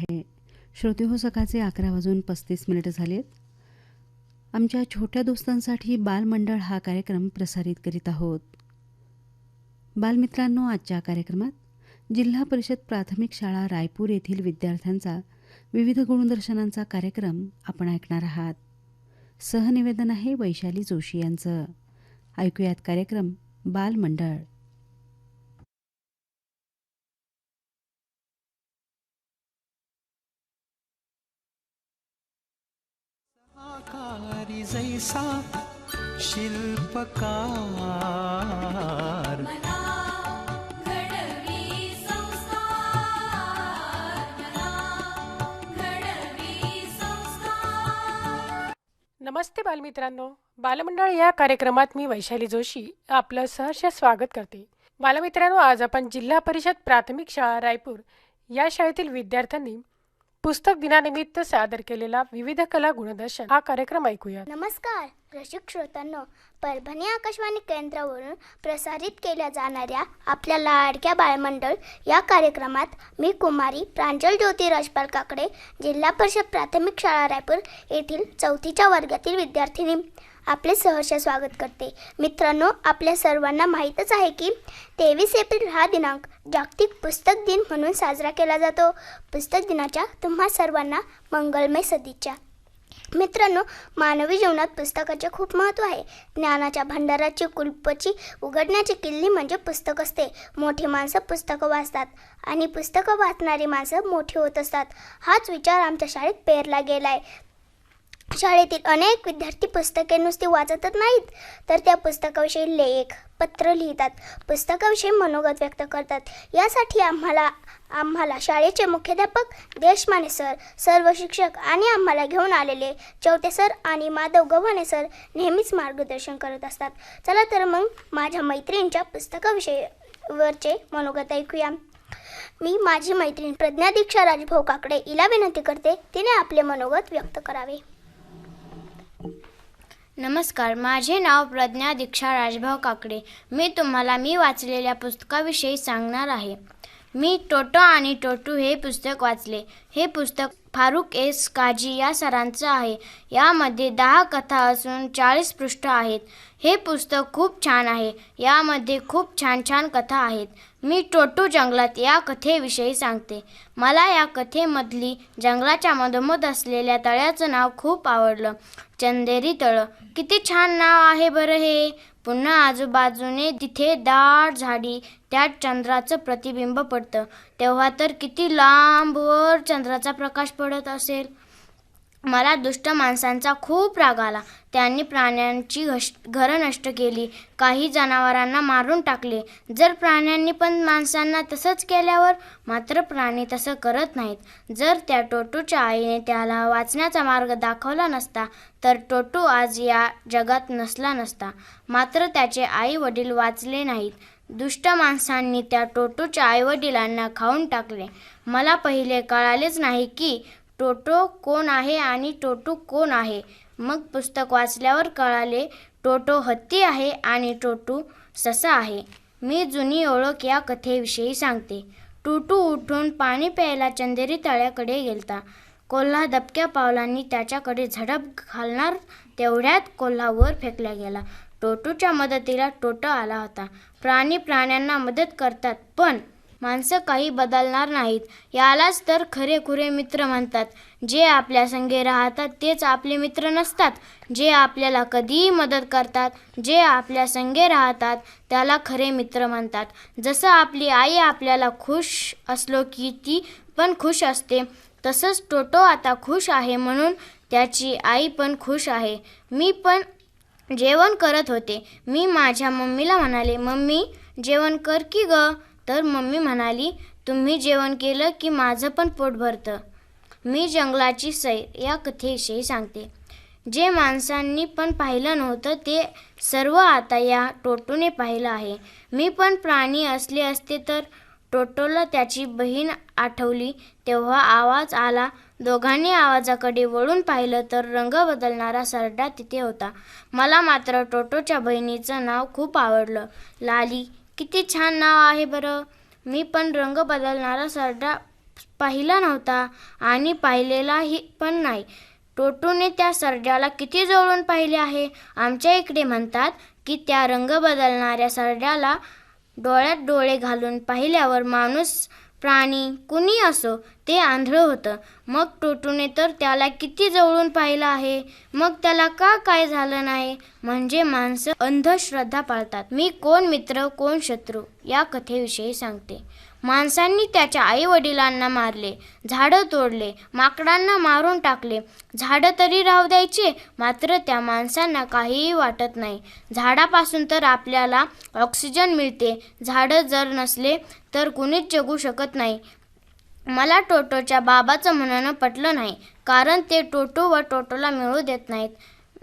आहे. श्रोते हो सकाळचे अकरा वाजून पस्तीस मिनिटं झालेत. आमच्या छोट्या दोस्तांसाठी बालमंडळ हा कार्यक्रम प्रसारित करीत आहोत. बालमित्रांनो आजच्या कार्यक्रमात जिल्हा परिषद प्राथमिक शाळा रायपूर येथील विद्यार्थ्यांचा विविध गुणदर्शनांचा कार्यक्रम आपण ऐकणार आहात. सहनिवेदन आहे वैशाली जोशी यांचं. ऐकूयात कार्यक्रम बालमंडळ. आकारी जैसा शिल्पकार। मना घडवी संस्कार मना घडवी संस्कार। नमस्ते बालमित्रांनो बालमंडळ या कार्यक्रमात मी वैशाली जोशी आपलं सहर्ष स्वागत करते. बालमित्रांनो आज आपण जिल्हा परिषद प्राथमिक शाळा रायपूर या शाळेतील विद्यार्थ्यांनी पुस्तक दिनानिमित्त सादर केलेला विविध कला गुणदर्शन हा कार्यक्रम ऐकूया नमस्कार. रसिक श्रोतांनो परभणी आकाशवाणी केंद्रावरून प्रसारित केल्या जाणाऱ्या आपल्या लाडक्या बाळमंडळ या कार्यक्रमात मी कुमारी प्रांजल ज्योती राजपाल काकडे जिल्हा परिषद प्राथमिक शाळा रायपूर येथील चौथीच्या वर्गातील विद्यार्थिनी आपले सहर्ष स्वागत करते. मित्रांनो आपल्या सर्वांना माहीतच आहे की तेवीस एप्रिल हा दिनांक जागतिक पुस्तक दिन म्हणून साजरा केला जातो. पुस्तक दिनाच्या तुम्हा सर्वांना मंगलमय सदिच्छा. मित्रांनो मानवी जीवनात पुस्तकाचे खूप महत्त्व आहे. ज्ञानाच्या भंडाराची कुलपची उघडण्याची किल्ली म्हणजे पुस्तक असते. मोठी माणसं पुस्तकं वाचतात आणि पुस्तकं वाचणारी माणसं मोठी होत असतात. हाच विचार आमच्या शाळेत पेरला गेला आहे शाळेतील अनेक विद्यार्थी पुस्तके नुसती वाचतच नाहीत तर त्या पुस्तकाविषयी लेख पत्र लिहितात. पुस्तकाविषयी मनोगत व्यक्त करतात. यासाठी आम्हाला आम्हाला शाळेचे मुख्याध्यापक देशमाने सर सर्व शिक्षक आणि आम्हाला घेऊन आलेले चौथे सर आणि माधव गव्हाणे सर नेहमीच मार्गदर्शन करत असतात. चला तर मग माझ्या मैत्रिणींच्या पुस्तकाविषयी वरचे मनोगत ऐकूया. मी माझी मैत्रीण प्रज्ञा दीक्षा राजभाऊ काकडे हिला विनंती करते तिने आपले मनोगत व्यक्त करावे. नमस्कार माझे नाव प्रज्ञा दीक्षा राजभाव काकडे. मी तुम्हाला मी वाचलेल्या पुस्तकाविषयी सांगणार आहे. मी टोटो आणि टोटू हे पुस्तक वाचले. हे पुस्तक फारुख एस काजी या सरांचं आहे. यामध्ये दहा कथा असून चाळीस पृष्ठ आहेत. हे पुस्तक खूप छान आहे. यामध्ये खूप छान छान कथा आहेत. मी टोटू जंगलात या कथेविषयी सांगते. मला या कथेमधली जंगलाच्या मधोमध असलेल्या तळ्याचं नाव खूप आवडलं. चंदेरी तळं. किती छान नाव आहे बरं हे. पुन्हा आजूबाजूने तिथे दाट झाडी त्यात चंद्राचं प्रतिबिंब पडतं. तेव्हा तर किती लांबवर चंद्राचा प्रकाश पडत असेल. मला दुष्ट माणसांचा खूप राग आला. त्यांनी प्राण्यांची घश घरं नष्ट केली. काही जनावरांना मारून टाकले. जर प्राण्यांनी पण माणसांना तसंच केल्यावर मात्र प्राणी तसं करत नाहीत. जर त्या टोटूच्या आईने त्याला वाचण्याचा मार्ग दाखवला नसता तर टोटू आज या जगात नसला नसता. मात्र त्याचे आई वडील वाचले नाहीत. दुष्ट माणसांनी त्या टोटूच्या आईवडिलांना खाऊन टाकले. मला पहिले कळालेच नाही की टोटो कोण आहे आणि टोटू कोण आहे? मग पुस्तक वाचल्यावर कळाले टोटो हत्ती आहे आणि टोटू ससा आहे. मी जुनी ओळख या कथेविषयी सांगते. टुटू उठून पाणी प्यायला चंदेरी तळ्याकडे गेलता. कोल्हा दबक्या पावलांनी त्याच्याकडे झडप घालणार तेवढ्यात कोल्हावर फेकला गेला. टोटूच्या मदतीला टोटो आला होता. प्राणी प्राण्यांना मदत करतात पण माणसं काही बदलणार नाहीत. यालाच तर खरेखुरे मित्र म्हणतात. जे आपल्या संगे राहतात तेच आपले मित्र नसतात. जे आपल्याला कधीही मदत करतात जे आपल्या संगे राहतात त्याला खरे मित्र म्हणतात. जसं आपली आई आपल्याला खुश असलो की ती पण खुश असते तसंच टोटो आता खुश आहे म्हणून त्याची आई पण खुश आहे. मी पण जेवण करत होते. मी माझ्या मम्मीला म्हणाले मम्मी जेवण कर की ग? तर मम्मी म्हणाली तुम्ही जेवण केलं की माझं पण पोट भरतं. मी जंगलाची सैर या कथेविषयी सांगते. जे माणसांनी पण पाहिलं नव्हतं ते सर्व आता या टोटोने पाहिलं आहे. मी पण प्राणी असले असते तर टोटोला त्याची बहीण आठवली. तेव्हा आवाज आला. दोघांनी आवाजाकडे वळून पाहिलं तर रंग बदलणारा सरडा तिथे होता. मला मात्र टोटोच्या बहिणीचं नाव खूप आवडलं. लाली किती छान नाव आहे बरं. मी पण रंग बदलणारा सरडा पाहिला नव्हता आणि पाहिलेलाही पण नाही. टोटूने त्या सरड्याला किती जवळून पाहिले आहे? आमच्या इकडे म्हणतात की त्या रंग बदलणाऱ्या सरड्याला डोळ्यात डोळे घालून पाहिल्यावर माणूस प्राणी कुणी असो ते आंधळं होतं. मग टोटूने तर त्याला किती जवळून पाहिलं आहे? मग त्याला का काय झालं नाही? म्हणजे माणसं अंधश्रद्धा पाळतात. मी कोण मित्र कोण शत्रू? या कथेविषयी सांगते. माणसांनी त्याच्या आई वडिलांना मारले झाडं तोडले माकडांना मारून टाकले. झाडं तरी राहू द्यायचे मात्र त्या माणसांना काहीही वाटत नाही. झाडापासून तर आपल्याला ऑक्सिजन मिळते. झाडं जर नसले तर कुणीच जगू शकत नाही. मला टोटोच्या बाबाचं म्हणणं पटलं नाही कारण ते टोटो व टोटोला मिळू देत नाहीत.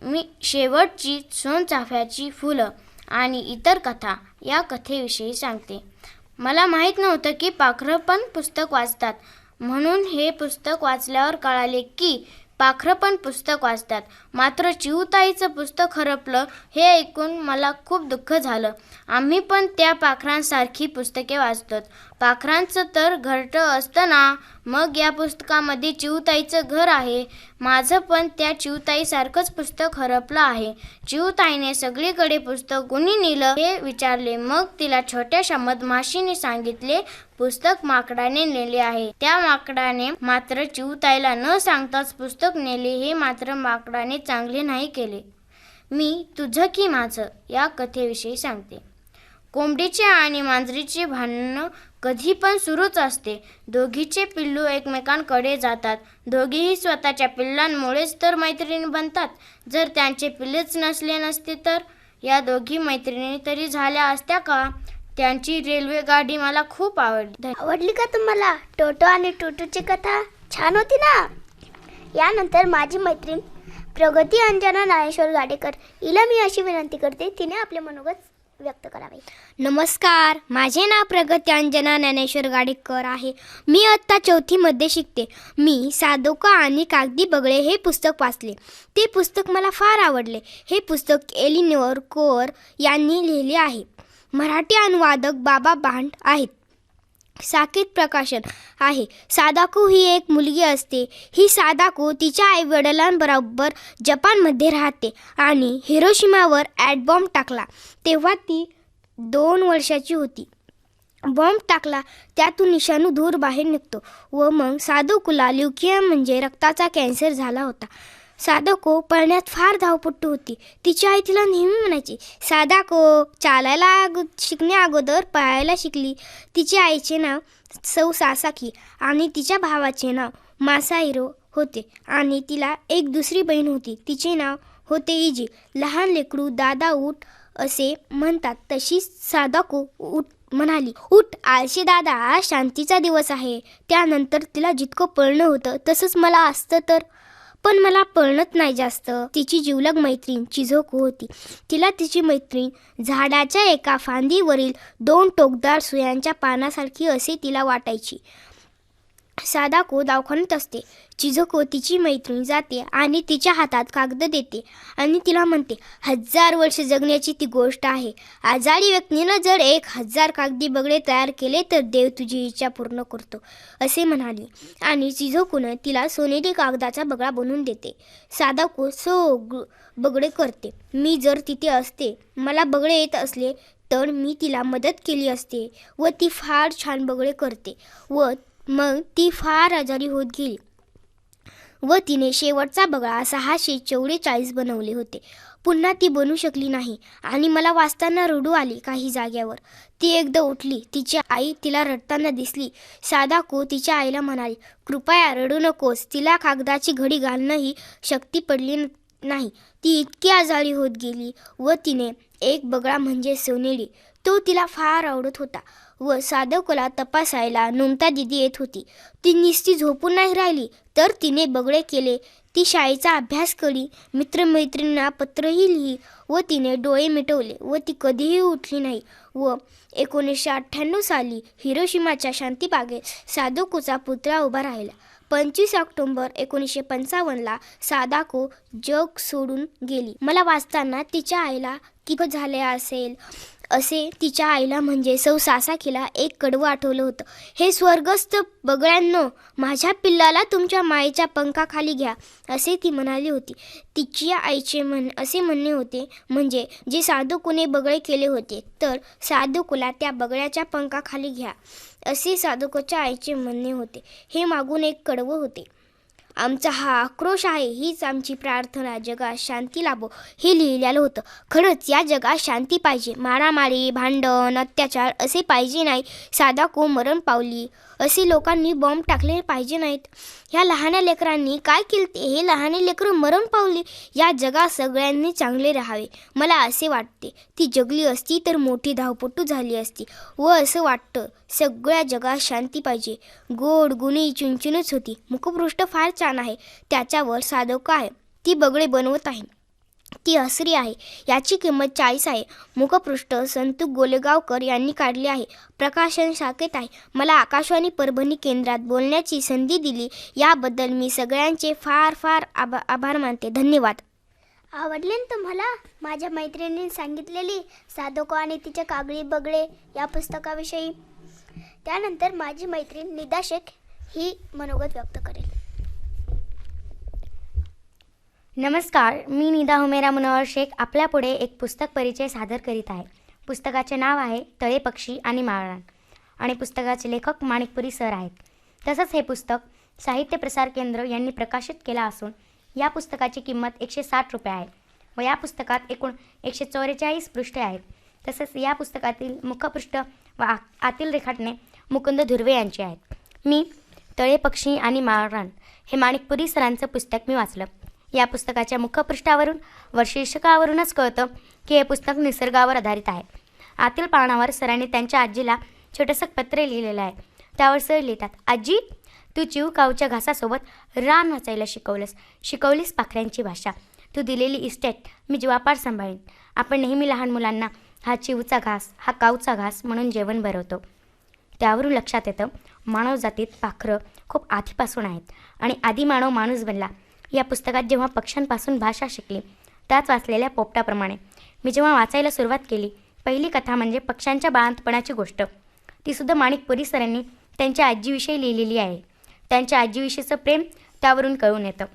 मी शेवटची सोनचाफ्याची फुलं आणि इतर कथा या कथेविषयी सांगते. मला माहीत नव्हतं की पाखरं पण पुस्तक वाचतात. म्हणून हे पुस्तक वाचल्यावर कळाले की पाखरं पण पुस्तक वाचतात. मात्र चिऊताईचं पुस्तक हरपलं हे ऐकून मला खूप दुःख झालं. आम्ही पण त्या पाखरांसारखी पुस्तके वाचतो पाखरांचं तर घरटं असतं ना मग या पुस्तकामध्ये चिवताईचं घर आहे. माझं पण त्या चिवताईसारखंच पुस्तक हरपलं आहे. चिवताईने सगळीकडे पुस्तक कुणी नेलं हे विचारले. मग तिला छोट्याशा मधमाशीने सांगितले पुस्तक माकडाने नेले आहे. त्या माकडाने मात्र चिवताईला न सांगताच पुस्तक नेले हे मात्र माकडाने चांगले नाही केले. मी तुझं की माझं या कथेविषयी सांगते. कोंबडीचे आणि मांजरीचे भांडणं कधी पण सुरूच असते. दोघीचे पिल्लू एकमेकांकडे जातात. दोघीही स्वतःच्या पिल्लांमुळेच तर मैत्रिणी बनतात. जर त्यांचे पिल्लेच नसले नसते तर? या दोघी मैत्रिणी तरी झाल्या असत्या का? त्यांची रेल्वे गाडी मला खूप आवडली. आवडली का तुम्हाला? टोटो आणि टोटोची कथा? छान होती ना? यानंतर माझी मैत्रीण प्रगती अंजना नागेश्वर गाडेकर. हिला मी अशी विनंती करते तिने आपले मनोगत व्यक्त करावे. नमस्कार माझे नाव प्रगती अंजना ज्ञानेश्वर गाडेकर आहे. मी आत्ता चौथीमध्ये शिकते. मी सादोका आणि कागदी बगळे हे पुस्तक वाचले. ते पुस्तक मला फार आवडले. हे पुस्तक एलिनोर कोर यांनी लिहिले आहे. मराठी अनुवादक बाबा भांड आहेत. साकेत प्रकाशन आहे. सादाको ही एक मुलगी असते. ही सादाको तिच्या आई वडिलांबरोबर जपानमध्ये राहते आणि हिरोशिमावर ॲटबॉम्ब टाकला. तेव्हा ती दोन वर्षाची होती. बॉम्ब टाकला त्यातून निशाणू धूर बाहेर निघतो व मग साधोकुला ल्युकिया म्हणजे रक्ताचा कॅन्सर झाला होता. साधको पळण्यात फार धावपट्टू होती. तिची आई तिला नेहमी म्हणायची साधाको चालायला अगो शिकण्या अगोदर पळायला शिकली. तिच्या आईचे नाव सौ सासाकी आणि तिच्या भावाचे नाव मासाहिरो होते आणि तिला एक दुसरी बहीण होती. तिचे नाव होते इजी. लहान लेकडू दादा उठ असे म्हणतात. तशीच साधाको उठ म्हणाली. उठ आळशी दादा आज शांतीचा दिवस आहे. त्यानंतर तिला जितकं पळणं होतं तसंच मला असतं तर पण मला पळणत नाही जास्त. तिची जिवलग मैत्रीण चिझोको होती. तिला तिची मैत्रीण झाडाच्या एका फांदीवरील दोन टोकदार सुयांच्या पानासारखी असे तिला वाटायची. सादाको दवाखान्यात असते. चिझको तिची मैत्रीण जाते आणि तिच्या हातात कागद देते आणि तिला म्हणते हजार वर्ष जगण्याची ती गोष्ट आहे. आजारी व्यक्तीनं जर एक हजार कागदी बगडे तयार केले तर देव तुझी इच्छा पूर्ण करतो असे म्हणाले. आणि चिझोकोनं तिला सोनेरी कागदाचा बगडा बनवून देते. सादाको सो बगडे करते. मी जर तिथे असते मला बगडे येत असले तर मी तिला मदत केली असते व ती फार छान बगळे करते व मग ती फार आजारी होत गेली. व तिने शेवटचा बगळा सहाशे चौवेचाळीस बनवले होते. पुन्हा ती बनू शकली नाही आणि मला वाचताना रडू आली काही जाग्यावर. ती एकदा उठली. तिची आई तिला रडताना दिसली. साधाको तिच्या आईला म्हणाली कृपया रडू नकोस. तिला कागदाची घडी घालणंही शक्ती पडली नाही. ती इतकी आजारी होत गेली व तिने एक बगळा म्हणजे सोनेरी. तो तिला फार आवडत होता. व साधकोला तपासायला नोमता दिदी येत होती. ती निस्ती झोपून नाही राहिली तर तिने बगडे केले. ती शाळेचा अभ्यास करी मित्रमैत्रिणींना पत्रही लिही व तिने डोळे मिटवले व ती कधीही उठली नाही व एकोणीसशे अठ्ठ्याण्णव साली हिरोशिमाच्या शांतीबागेत साधकोचा पुतळा उभा राहिला. पंचवीस ऑक्टोंबर एकोणीसशे पंचावन्नला सादाको जग सोडून गेली. मला वाचताना तिच्या आईला किती झाले असेल? असे तिच्या आईला म्हणजे सौ सासाखीला एक कडवं आठवलं होतं. हे स्वर्गस्थ बगळ्यांनो माझ्या पिल्लाला तुमच्या मायेच्या पंखाखाली घ्या असे ती म्हणाली होती. तिची आईचे म्हण असे म्हणणे होते म्हणजे जे साधुकुने बगळे केले होते तर साधुकुला त्या बगळ्याच्या पंखाखाली घ्या असे साधुकोच्या आईचे म्हणणे होते. हे मागून एक कडवं होते. आमचा हा आक्रोश आहे हीच आमची प्रार्थना. जगात शांती लाभो. हे लिहिलेलं होतं. खरंच या जगात शांती पाहिजे. मारामारी भांडण अत्याचार असे पाहिजे नाही. साधा को मरण पावली. असे लोकांनी बॉम्ब टाकले पाहिजे नाहीत. ह्या लहान्या लेकरांनी काय केले हे लहाने लेकरं मरण पावली. या जगात सगळ्यांनी चांगले राहावे. मला असे वाटते ती जगली असती तर मोठी धावपटू झाली असती. व असं वाटतं सगळ्या जगात शांती पाहिजे. गोड गुणी चुनचुनच होती. मुखपृष्ठ फार छान आहे. त्याच्यावर साधोका आहे ती बगळे बनवत आहे. ती हसरी आहे. याची किंमत चाळीस आहे. मुखपृष्ठ संतू गोलेगावकर यांनी काढले आहे. प्रकाशन शाखेत आहे. मला आकाशवाणी परभणी केंद्रात बोलण्याची संधी दिली. याबद्दल मी सगळ्यांचे फार फार आभा आभार मानते. धन्यवाद. आवडले ना तुम्हाला माझ्या मैत्रिणीने सांगितलेली साधको आणि तिचे कागडी बगळे या पुस्तकाविषयी? त्यानंतर माझी मैत्रीण निदा शेख ही मनोगत व्यक्त करेल. नमस्कार मी निदा हुमेरा मुनवर शेख आपल्यापुढे एक पुस्तक परिचय सादर करीत आहे. पुस्तकाचे नाव आहे तळे पक्षी आणि माळरान आणि पुस्तकाचे लेखक माणिकपुरी सर आहेत. तसंच हे पुस्तक साहित्य प्रसार केंद्र यांनी प्रकाशित केला असून या पुस्तकाची किंमत एकशे साठ रुपये आहे व या पुस्तकात एकूण एकशे चौवेचाळीस पृष्ठे आहेत. तसेच या पुस्तकातील मुखपृष्ठ व आ आतील रेखाटणे मुकुंद धुर्वे यांची आहेत. मी तळे पक्षी आणि माळरान हे माणिकपुरी सरांचं पुस्तक मी वाचलं. या पुस्तकाच्या मुखपृष्ठावरून व शीर्षकावरूनच कळतं की हे पुस्तक निसर्गावर आधारित आहे. आतील पानावर सरांनी त्यांच्या आजीला छोटंसं पत्र लिहिलेलं आहे. त्यावर सर लिहितात आजी तू चिव काऊच्या घासासोबत रान वाचायला शिकवलंस. शिकवलीस पाखऱ्यांची भाषा. तू दिलेली इस्टेट मी जीवापार सांभाळीन. आपण नेहमी लहान मुलांना हा चिवचा घास हा काऊचा घास म्हणून जेवण भरवतो त्यावरून लक्षात येतं मानवजातीत पाखरं खूप आधीपासून आहेत. आणि आधी मानव माणूस बनला. या पुस्तकात जेव्हा पक्ष्यांपासून भाषा शिकली त्याच वाचलेल्या पोपटाप्रमाणे. मी जेव्हा वाचायला सुरुवात केली पहिली कथा म्हणजे पक्ष्यांच्या बाळंतपणाची गोष्ट. तीसुद्धा माणिक सरांनी त्यांच्या आजीविषयी लिहिलेली आहे. त्यांच्या आजीविषयीचं प्रेम त्यावरून कळून येतं.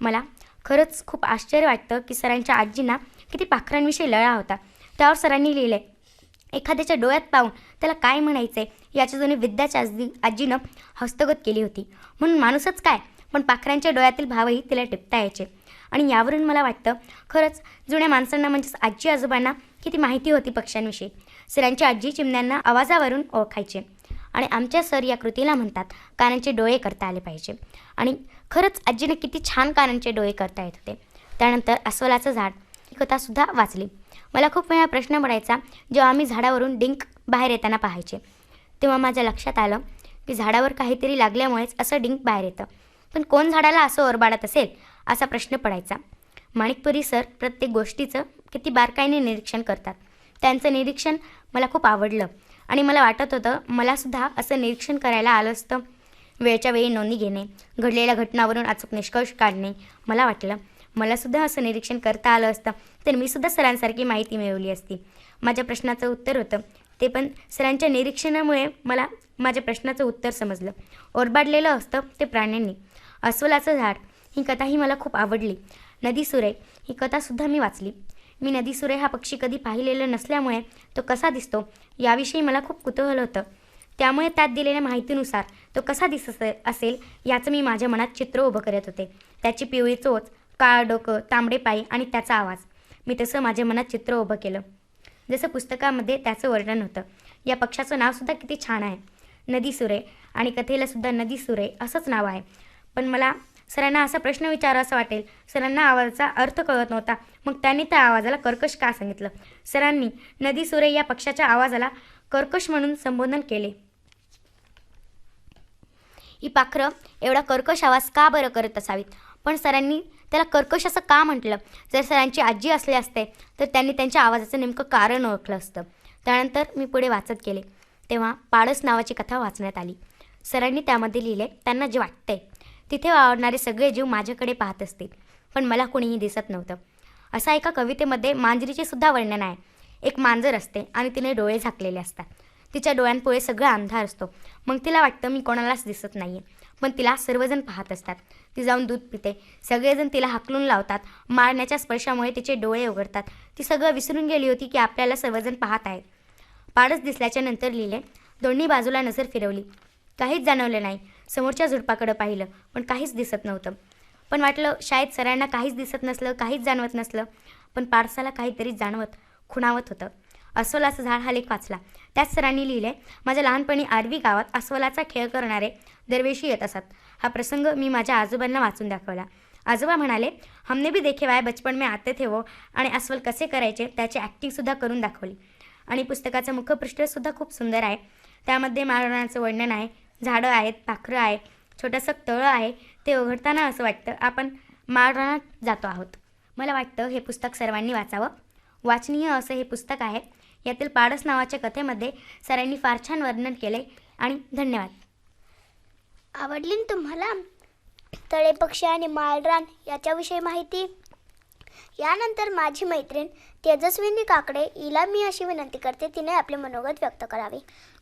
मला खरंच खूप आश्चर्य वाटतं की सरांच्या आजींना किती पाखरांविषयी लळा होता. त्यावर सरांनी लिहिलं आहे एखाद्याच्या डोळ्यात पाहून त्याला काय म्हणायचं आहे याची जुनी विद्याच्या आजी आजीनं हस्तगत केली होती. म्हणून माणूसच काय पण पाखरांच्या डोळ्यातील भावही तिला टिपता यायचे. आणि यावरून मला वाटतं खरंच जुन्या माणसांना म्हणजेच आजी आजोबांना किती माहिती होती पक्ष्यांविषयी. सरांची आजी चिमण्यांना आवाजावरून ओळखायचे. आणि आमच्या सर या कृतीला म्हणतात कानांचे डोळे करता आले पाहिजे. आणि खरंच आजीने किती छान कानांचे डोळे करता येत होते. त्यानंतर अस्वलाचं झाड ही कथासुद्धा वाचली. मला खूप वेळा प्रश्न पडायचा जेव्हा आम्ही झाडावरून डिंक बाहेर येताना पाहायचे. तेव्हा माझ्या लक्षात आलं की झाडावर काहीतरी लागल्यामुळेच असं डिंक बाहेर येतं. पण कोण झाडाला असं ओरबाडत असेल असा प्रश्न पडायचा. माणिकपुरी सर प्रत्येक गोष्टीचं किती बारकाईने निरीक्षण करतात. त्यांचं निरीक्षण मला खूप आवडलं आणि मला वाटत होतं मलासुद्धा असं निरीक्षण करायला आलं असतं. वेळच्या वेळी नोंदी घेणे घडलेल्या घटनावरून अचूक निष्कर्ष काढणे मला वाटलं. मलासुद्धा असं निरीक्षण करता आलं असतं तर मीसुद्धा सरांसारखी माहिती मिळवली असती. माझ्या प्रश्नाचं उत्तर होतं. ते पण सरांच्या निरीक्षणामुळे मला माझ्या प्रश्नाचं उत्तर समजलं. ओरबाडलेलं असतं ते प्राण्यांनी. अस्वलाचं झाड. ही कथाही मला खूप आवडली. नदी सुरे. ही कथासुद्धा मी वाचली. मी नदी सुरे हा पक्षी कधी पाहिलेला नसल्यामुळे तो कसा दिसतो याविषयी मला खूप कुतूहल होतं. त्यामुळे त्यात दिलेल्या माहितीनुसार तो कसा दिसत असेल याचं मी माझ्या मनात चित्र उभं करत होते. त्याची पिवळी चोच काळ डोकं तांबडे पायी आणि त्याचा आवाज. मी तसं माझ्या मनात चित्र उभं केलं. जसं पुस्तकामध्ये त्याचं वर्णन होतं. या पक्षाचं नावसुद्धा किती छान आहे. नदी सुरे आणि कथेलासुद्धा नदी सुरे असंच नाव आहे. पण मला सरांना असा प्रश्न विचारा असं वाटेल. सरांना आवाजाचा अर्थ कळत नव्हता. मग त्यांनी त्या आवाजाला कर्कश का सांगितलं? सरांनी नदी सुरे या पक्षाच्या आवाजाला कर्कश म्हणून संबोधन केले. ही पाखरं एवढा कर्कश आवाज का बरं करत असावीत? पण सरांनी त्याला कर्कश असं का म्हटलं? जर सरांची आजी असले असते तर त्यांनी त्यांच्या आवाजाचं नेमकं कारण ओळखलं असतं. त्यानंतर मी पुढे वाचत गेले. तेव्हा पाळस नावाची कथा वाचण्यात आली. सरांनी त्यामध्ये लिहिले त्यांना जे वाटतंय. तिथे वावरणारे सगळे जीव माझ्याकडे पाहत असतील. पण मला कुणीही दिसत नव्हतं. असा एका कवितेमध्ये मांजरीचे सुद्धा वर्णन आहे. एक मांजर असते आणि तिने डोळे झाकलेले असतात. तिच्या डोळ्यांपुढे सगळा अंधार असतो. मग तिला वाटतं मी कोणालाच दिसत नाही आहे पण तिला सर्वजण पाहत असतात. ती जाऊन दूध पिते. सगळेजण तिला हाकलून लावतात. मारण्याच्या स्पर्शामुळे तिचे डोळे उघडतात. ती सगळं विसरून गेली होती की आपल्याला सर्वजण पाहत आहेत. पाडच दिसल्याच्या नंतर लिहिले दोन्ही बाजूला नजर फिरवली. काहीच जाणवलं नाही. समोरच्या झुडपाकडं पाहिलं पण काहीच दिसत नव्हतं. पण वाटलं शाळेत सरांना काहीच दिसत नसलं काहीच जाणवत नसलं पण पारसाला काहीतरी जाणवत खुणावत होतं. अस्वलाचं झाड हा लेख वाचला. त्याच सरांनी लिहिले माझ्या लहानपणी आरवी गावात अस्वलाचा खेळ करणारे दरवेशी येत असत. हा प्रसंग मी माझ्या आजोबांना वाचून दाखवला. आजोबा म्हणाले हमने भी देखे वाय बचपन में आते थे वो आणि अस्वल कसे करायचे त्याची ॲक्टिंगसुद्धा करून दाखवली. आणि पुस्तकाचं मुखपृष्ठसुद्धा खूप सुंदर आहे. त्यामध्ये मारणाचं वर्णन आहे झाडं आहेत पाखरं आहे छोटंसं तळं आहे ते उघडताना असं वाटतं आपण माळरानात जातो आहोत. मला वाटतं हे पुस्तक सर्वांनी वाचावं. वाचनीय असं हे पुस्तक आहे. यातील पाडस नावाच्या कथेमध्ये सरांनी फार छान वर्णन केले आणि धन्यवाद. आवडली ना तुम्हाला? तळे पक्षी आणि माळरान याच्याविषयी माहिती? यानंतर माझी मैत्रीण तेजस्विनी काकडे हिला मी अशी विनंती करते तिने आपले मनोगत व्यक्त करावे.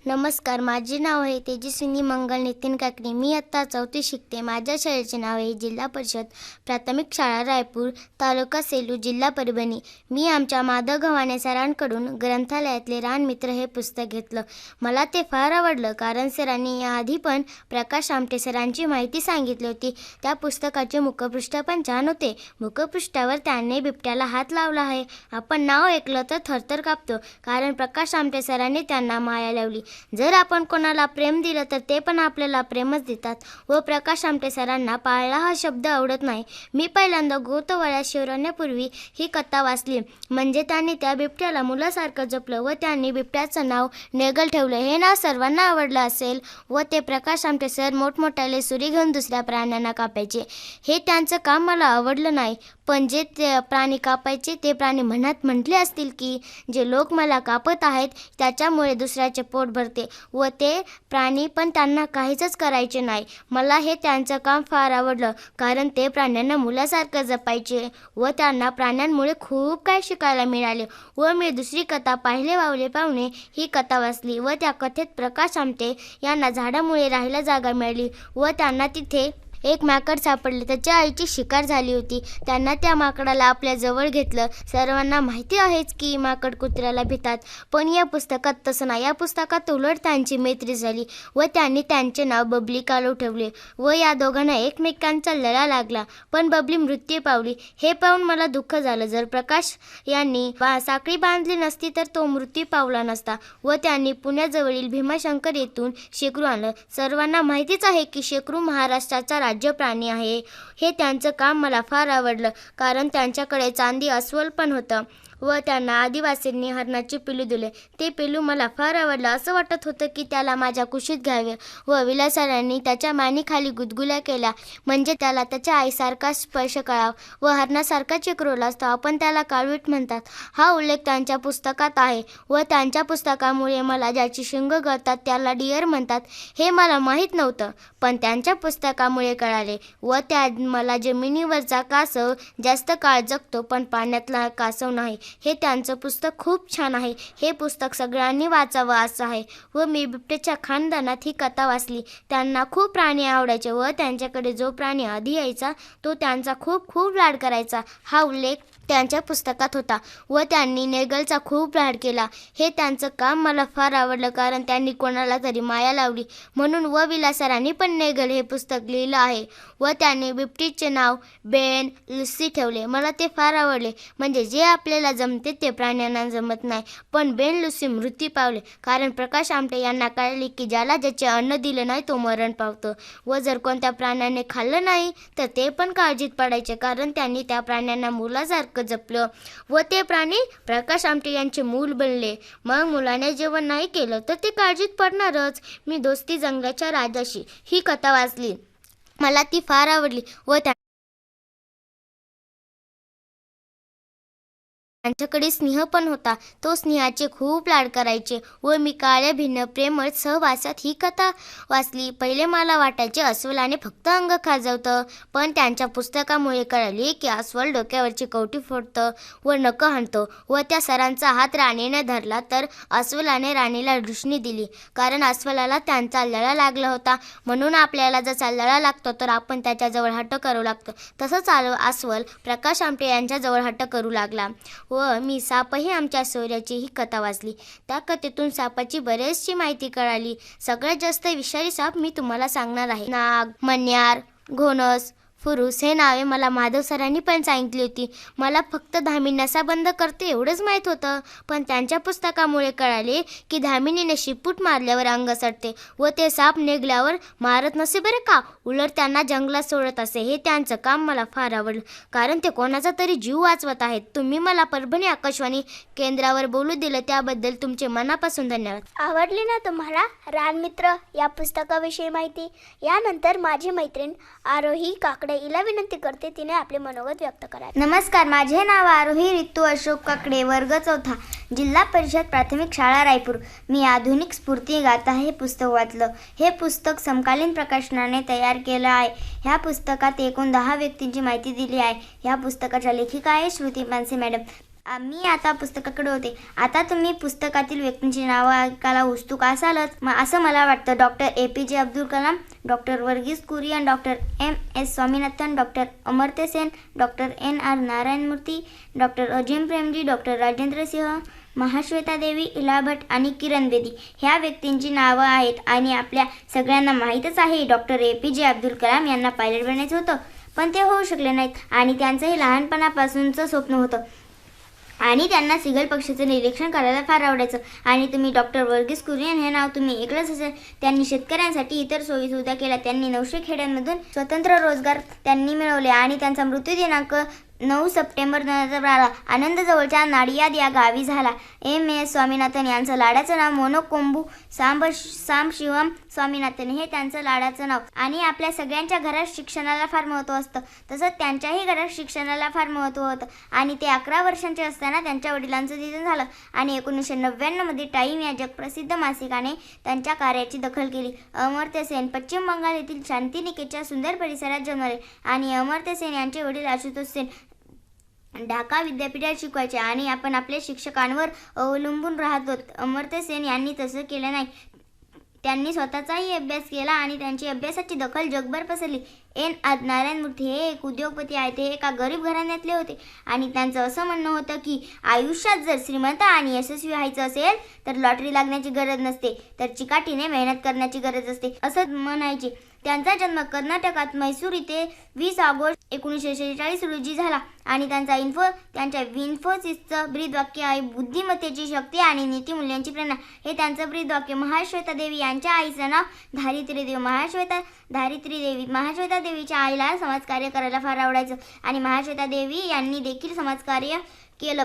नमस्कार माझे नाव आहे तेजस्विनी मंगल नितीन काकडे. मी आत्ता चौथी शिकते. माझ्या शाळेचे नाव आहे जिल्हा परिषद प्राथमिक शाळा रायपूर तालुका सेलू जिल्हा परभणी. मी आमच्या माधव गव्हाणे सरांकडून ग्रंथालयातले रानमित्र हे पुस्तक घेतलं. मला ते फार आवडलं कारण सरांनी याआधी पण प्रकाश आमटे सरांची माहिती सांगितली होती. त्या पुस्तकाचे मुखपृष्ठ पण छान होते. मुखपृष्ठावर त्यांनी बिबट्याला हात लावला आहे. आपण नाव ऐकलं तर थरथर कापतो. कारण प्रकाश आमटे सरांनी त्यांना माया लावली. जर आपण कोणाला प्रेम दिलं तर ते पण आपल्याला प्रेमच देतात. व प्रकाश आमटे सरांना पाळला हा शब्द आवडत नाही. मी पहिल्यांदा गोतवळ्या शिवरण्यापूर्वी ही कथा वाचली. म्हणजे त्यांनी त्या बिबट्याला मुलासारखं जपलं व त्यांनी बिबट्याचं नाव नेगल ठेवलं. हे नाव सर्वांना आवडलं असेल व ते प्रकाश आमटे सर मोठमोठ्याले सुरी घेऊन दुसऱ्या प्राण्यांना कापायचे. हे त्यांचं काम मला आवडलं नाही. पण जे ते प्राणी कापायचे ते प्राणी म्हणत म्हटले असतील की जे लोक मला कापत आहेत त्याच्यामुळे दुसऱ्याचे पोट भरते व ते प्राणी पण त्यांना काहीच करायचे नाही. मला हे त्यांचं काम फार आवडलं कारण ते प्राण्यांना मुलासारखं जपायचे व त्यांना प्राण्यांमुळे खूप काही शिकायला मिळाले व मी दुसरी कथा पाहिले वावले पाहुणे ही कथा वाचली व त्या कथेत प्रकाश आमटे यांना झाडामुळे राहायला जागा मिळाली व त्यांना तिथे एक माकड सापडले. त्याच्या आईची शिकार झाली होती. त्यांना त्या माकडाला आपल्या जवळ घेतलं. सर्वांना माहिती आहेच की माकड कुत्र्याला भितात. पण या पुस्तकात तसं नाही. या पुस्तकात उलट त्यांची मैत्री झाली व त्यांनी त्यांचे नाव बबली कालू ठेवले व या दोघांना एकमेकांचा लळा लागला. पण बबली मृत्यू पावली. हे पाहून मला दुःख झालं. जर प्रकाश यांनी बा साखळी बांधली नसती तर तो मृत्यू पावला नसता व त्यांनी पुण्याजवळील भीमाशंकर येथून शेकरू आणलं. सर्वांना माहितीच आहे की शेकरू महाराष्ट्राचा राज्य प्राणी आहे. हे त्यांचं काम मला फार आवडलं कारण त्यांच्याकडे चांदी अस्वल पण होतं. व त्यांना आदिवासींनी हरणाचे पिलू दिले. ते पिलू मला फार आवडलं. असं वाटत होतं की त्याला माझ्या कुशीत घ्यावे व विलासरांनी त्याच्या मानेखाली गुदगुल्या केल्या. म्हणजे त्याला त्याच्या आईसारखा स्पर्श कळावा व हरणासारखा चिकरोला असतो. आपण त्याला काळवीट म्हणतात. हा उल्लेख त्यांच्या पुस्तकात आहे व त्यांच्या पुस्तकामुळे मला ज्याची शिंग गळतात त्याला डिअर म्हणतात हे मला माहीत नव्हतं. पण त्यांच्या पुस्तकामुळे कळाले व त्या मला जमिनीवरचा कासव जास्त काळ जगतो पण पाण्यातला कासव नाही. हे त्यांचं पुस्तक खूप छान आहे. हे पुस्तक सगळ्यांनी वाचावं असं आहे. व मी बिबटेच्या खानदानात ही कथा वाचली. त्यांना खूप प्राणी आवडायचे व त्यांच्याकडे जो प्राणी आधी यायचा तो त्यांचा खूप खूप लाड करायचा. हा उल्लेख त्यांच्या पुस्तकात होता व त्यांनी नेगलचा खूप लाड केला. हे त्यांचं काम मला फार आवडलं कारण त्यांनी कोणाला तरी माया लावली. म्हणून व विलासरांनी पण नेगल हे पुस्तक लिहिलं आहे व त्यांनी बिबटीचे नाव बेन लुसी ठेवले. मला ते फार आवडले. म्हणजे जे आपल्याला जमते ते प्राण्यांना जमत नाही. पण बेन लुसी मृत्यू पावले. कारण प्रकाश आमटे यांना कळले की ज्याला ज्याचे अन्न दिलं नाही तो मरण पावतो. व जर कोणत्या प्राण्याने खाल्लं नाही तर ते पण काळजीत पडायचे. कारण त्यांनी त्या प्राण्यांना मुलासारखं जपलं व ते प्राणी प्रकाश आमटे यांचे मूल बनले. मग मुलाने जेवण नाही केलं तर ते काळजीत पडणारच. मी दोस्ती जंगलाच्या राजाशी ही कथा वाचली. मला ती फार आवडली व त्या त्यांच्याकडे स्नेह पण होता. तो स्नेहाचे खूप लाड करायचे व मी काळ्या भिन्न प्रेमळ सहवासात ही कथा वाचली. पहिले मला वाटायचे अस्वलाने फक्त अंग खाजवतं पण त्यांच्या पुस्तकामुळे कळले की अस्वल डोक्यावरची कवटी फोडतं व नकं हाणतं व त्या सरांचा हात राणीने धरला तर अस्वलाने राणीला दृष्णी दिली. कारण अस्वलाला त्यांचा लळा लागला होता. म्हणून आपल्याला जसा लळा लागतो तर आपण त्याच्याजवळ हट्ट करू लागतो. तसंच आल अस्वल प्रकाश आमटे यांच्याजवळ हट्ट करू लागला. व मी सापही आमच्या सोयऱ्याची ही कथा वाचली. त्या कथेतून सापाची बरेचशी माहिती कळाली. सगळ्यात जास्त विषारी साप मी तुम्हाला सांगणार आहे. नाग मन्यार घोणस फुरुस हे नावे मला माधव सरांनी पण सांगितली होती. मला फक्त धामी नसाबंद करते एवढंच माहीत होतं. पण त्यांच्या पुस्तकामुळे कळाले की धामिनीने शिपूट मारल्यावर अंग सटते व ते साप निघल्यावर मारत नसे बरं का? उलट त्यांना जंगलात सोडत असे हे त्यांचं काम मला फार आवडलं. कारण ते कोणाचा तरी जीव वाचवत आहेत. तुम्ही मला परभणी आकाशवाणी केंद्रावर बोलू दिलं त्याबद्दल तुमचे मनापासून धन्यवाद. आवडली ना तुम्हाला? रानमित्र या पुस्तकाविषयी माहिती? यानंतर माझी मैत्रीण आरोही काकड हिला विनंती करते तिने आपले मनोगत व्यक्त करावे. नमस्कार माझे नाव आरोही रितू अशोक काकडे वर्ग चौथा जिल्हा परिषद प्राथमिक शाळा रायपूर. मी आधुनिक स्फूर्ती गाथा हे पुस्तक वाचलं. हे पुस्तक समकालीन प्रकाशनाने तयार केलं आहे. ह्या पुस्तकात एकूण दहा व्यक्तींची माहिती दिली आहे. ह्या पुस्तकाच्या लेखिका आहे श्रुती पानसे मॅडम. मी आता पुस्तकाकडे होते. आता तुम्ही पुस्तकातील व्यक्तींची नावं ऐकायला उत्सुक असालच. म- असं मला वाटतं. Doctor A P J Abdul Kalam doctor Verghese Kurien doctor M S Swaminathan doctor Amartya Sen doctor N R Narayanamurthy doctor Azim Premji doctor Rajendra Singh Mahasweta Devi Ila Bhatt आणि किरण बेदी ह्या व्यक्तींची नावं आहेत आणि आपल्या सगळ्यांना माहीतच आहे doctor A P J Abdul Kalam यांना पायलट बनायचं होतं. पण ते होऊ शकले नाहीत आणि त्यांचंही लहानपणापासूनचं स्वप्न होतं. आणि त्यांना सिगल पक्षाचं निरीक्षण करायला फार आवडायचं. आणि तुम्ही डॉक्टर वर्गीस कुरियन हे नाव तुम्ही ऐकलंच असेल. त्यांनी शेतकऱ्यांसाठी इतर सोयीसुविधा केल्या. त्यांनी नऊशे खेड्यांमधून स्वतंत्र रोजगार त्यांनी मिळवले आणि त्यांचा मृत्यू दिनांक नऊ सप्टेंबर दोन हजार बारा. आनंदजवळच्या नाडियाद या गावी झाला. एम एस स्वामीनाथन यांचं लाडाचं नाव मोनोकोंबू सांब सांब शिवम स्वामीनाथन हे त्यांचं लाडाचं नाव. आणि आपल्या सगळ्यांच्या घरात शिक्षणाला फार महत्त्व असतं. तसंच त्यांच्याही घरात शिक्षणाला फार महत्त्व होतं. आणि ते अकरा वर्षांचे असताना त्यांच्या वडिलांचं निधन झालं. आणि एकोणीसशे नव्याण्णवमध्ये टाईम या जगप्रसिद्ध मासिकाने त्यांच्या कार्याची दखल केली. अमर्त्य सेन पश्चिम बंगाल येथील शांतिनिकेतच्या सुंदर परिसरात जन्मले. आणि अमर्त्य सेन यांचे वडील आशुतोष सेन ढाका विद्यापीठात शिकवायचे. आणि आपण आपल्या शिक्षकांवर अवलंबून राहतो. अमर्त्य सेन यांनी तसं केलं नाही. त्यांनी स्वतःचाही अभ्यास केला आणि त्यांची अभ्यासाची दखल जगभर पसरली. एन. आज नारायण मूर्ती हे एक उद्योगपती आहेत. ते एका गरीब घराण्यातले होते. आणि त्यांचं असं म्हणणं होतं की आयुष्यात जर श्रीमंत आणि यशस्वी व्हायचं असेल तर लॉटरी लागण्याची गरज नसते. तर चिकाटीने मेहनत करण्याची गरज असते. असं म्हणायचे. त्यांचा जन्म कर्नाटकात मैसूर इथे वीस ऑगस्ट एकोणीसशे शेहेचाळीस रोजी झाला. आणि त्यांचा इन्फो त्यांच्या इन्फोसिसचं ब्रीदवाक्य आहे बुद्धिमत्तेची शक्ती आणि नीतिमूल्यांची प्रेरणा. हे त्यांचं ब्रीदवाक्य महाश्वेता देवी यांच्या आईचं नाव धारित्री देवी. महाश्वेता धारित्री देवी महाश्वेता देवीच्या आईला समाजकार्य करायला फार आवडायचं. आणि महाश्वेता देवी यांनी देखील समाजकार्य केलं.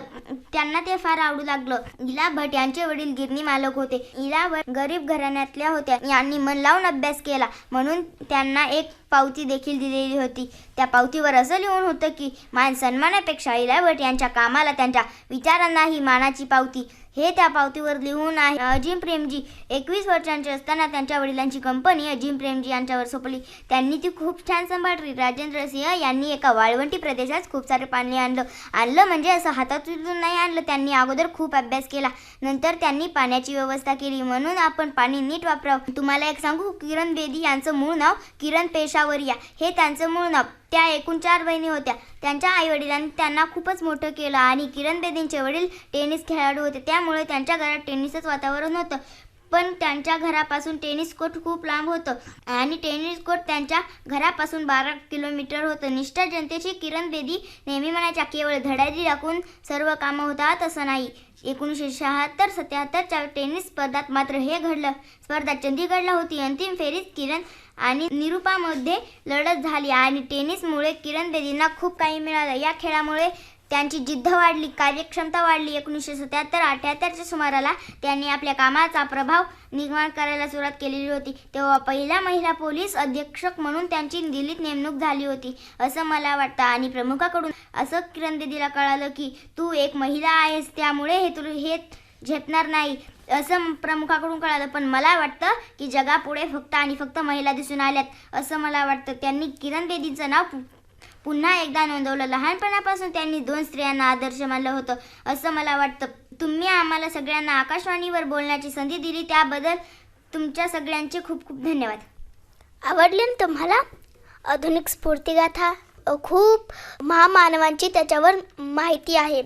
त्यांना ते फार आवडू लागलं. इला भट यांचे वडील गिरणी मालक होते. इला भट गरीब घराण्यातल्या होत्या. यांनी मन लावून अभ्यास केला. म्हणून त्यांना एक पावती देखील दिलेली होती. त्या पावतीवर असं लिहून होतं की मान सन्मानापेक्षा इला भट यांच्या कामाला त्यांच्या विचारांनाही मानाची पावती हे त्या पावतीवर लिहून आहे. अजिम प्रेमजी एकवीस वर्षांचे असताना त्यांच्या वडिलांची कंपनी अजिम प्रेमजी यांच्यावर सोपली. त्यांनी ती खूप छान सांभाळली. राजेंद्र सिंह यांनी एका वाळवंटी प्रदेशात खूप सारे पाणी आणलं. आणलं म्हणजे असं हातातून नाही आणलं. त्यांनी अगोदर खूप अभ्यास केला. नंतर त्यांनी पाण्याची व्यवस्था केली. म्हणून आपण पाणी नीट वापरावं. तुम्हाला एक सांगू? किरण बेदी यांचं मूळ नाव किरण पेशावरिया. हे त्यांचं मूळ नाव. त्या एकूण चार बहिणी होत्या. त्यांच्या आईवडिलांनी त्यांना खूपच मोठं केलं आणि किरण बेदींचे वडील टेनिस खेळाडू होते. त्यामुळे त्यांच्या घरात टेनिसच वातावरण होतं. पण त्यांच्या घरापासून टेनिस कोर्ट खूप लांब होतं आणि टेनिस कोर्ट त्यांच्या घरापासून बारा किलोमीटर होतं. निष्ठा जनतेची किरण बेदी नेहमी म्हणायच्या केवळ धडाजी टाकून सर्व कामं होतात असं नाही. एकोणीसशे शहात्तर सत्याहत्तरच्या टेनिस स्पर्धात मात्र हे घडलं. स्पर्धा चंदीगडला होती. अंतिम फेरीत किरण आणि निरुपामध्ये लढत झाली आणि टेनिसमुळे किरण बेदींना खूप काही मिळालं. या खेळामुळे त्यांची जिद्द वाढली कार्यक्षमता वाढली एकोणीसशे सत्याहत्तर अठ्याहत्तरच्या सुमाराला त्यांनी आपल्या कामाचा प्रभाव निर्माण करायला सुरुवात केलेली होती. तेव्हा पहिल्या महिला पोलीस अधीक्षक म्हणून त्यांची दिल्लीत नेमणूक झाली होती असं मला वाटतं. आणि प्रमुखाकडून असं किरण दिदीला कळालं की तू एक महिला आहेस त्यामुळे हे तुला हे झेपणार नाही असं प्रमुखाकडून कळालं. पण मला वाटतं की जगापुढे फक्त आणि फक्त महिला दिसून आल्यात असं मला वाटतं. त्यांनी किरण बेदीचं नाव पुन्हा एकदा नोंदवलं. लहानपणापासून त्यांनी दोन स्त्रियांना आदर्श मानलं होतं. असं मला वाटतं. तुम्ही आम्हाला सगळ्यांना आकाशवाणीवर बोलण्याची संधी दिली. त्याबद्दल तुमच्या सगळ्यांचे खूप खूप धन्यवाद. आवडली ना तुम्हाला? आधुनिक स्फूर्तिगाथा खूप महामानवांची त्याच्यावर माहिती आहे.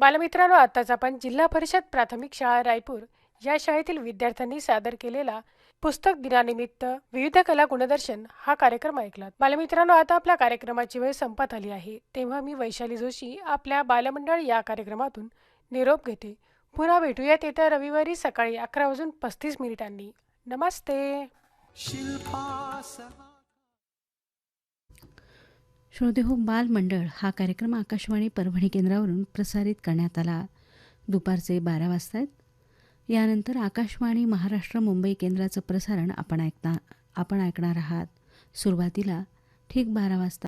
बालमित्रांनो आताच आपण जिल्हा परिषद प्राथमिक शाळा रायपूर या शाळेतील विद्यार्थ्यांनी सादर केलेला पुस्तक दिनानिमित्त विविध कला गुणदर्शन हा कार्यक्रम ऐकला बालमित्रांनो आता आपल्या कार्यक्रमाची वेळ संपत आली आहे. तेव्हा मी वैशाली जोशी आपल्या बालमंडळ या कार्यक्रमातून निरोप घेते. पुन्हा भेटूयात येत्या रविवारी सकाळी अकरा वाजून पस्तीस मिनिटांनी. नमस्ते. श्रोतेहो बालमंडळ हा कार्यक्रम आकाशवाणी परभणी केंद्रावरून प्रसारित करण्यात आला. दुपारचे बारा वाजता यानंतर आकाशवाणी महाराष्ट्र मुंबई केंद्राचं प्रसारण आपण ऐकता आपण ऐकणार आहात. सुरुवातीला ठीक बारा वाजता.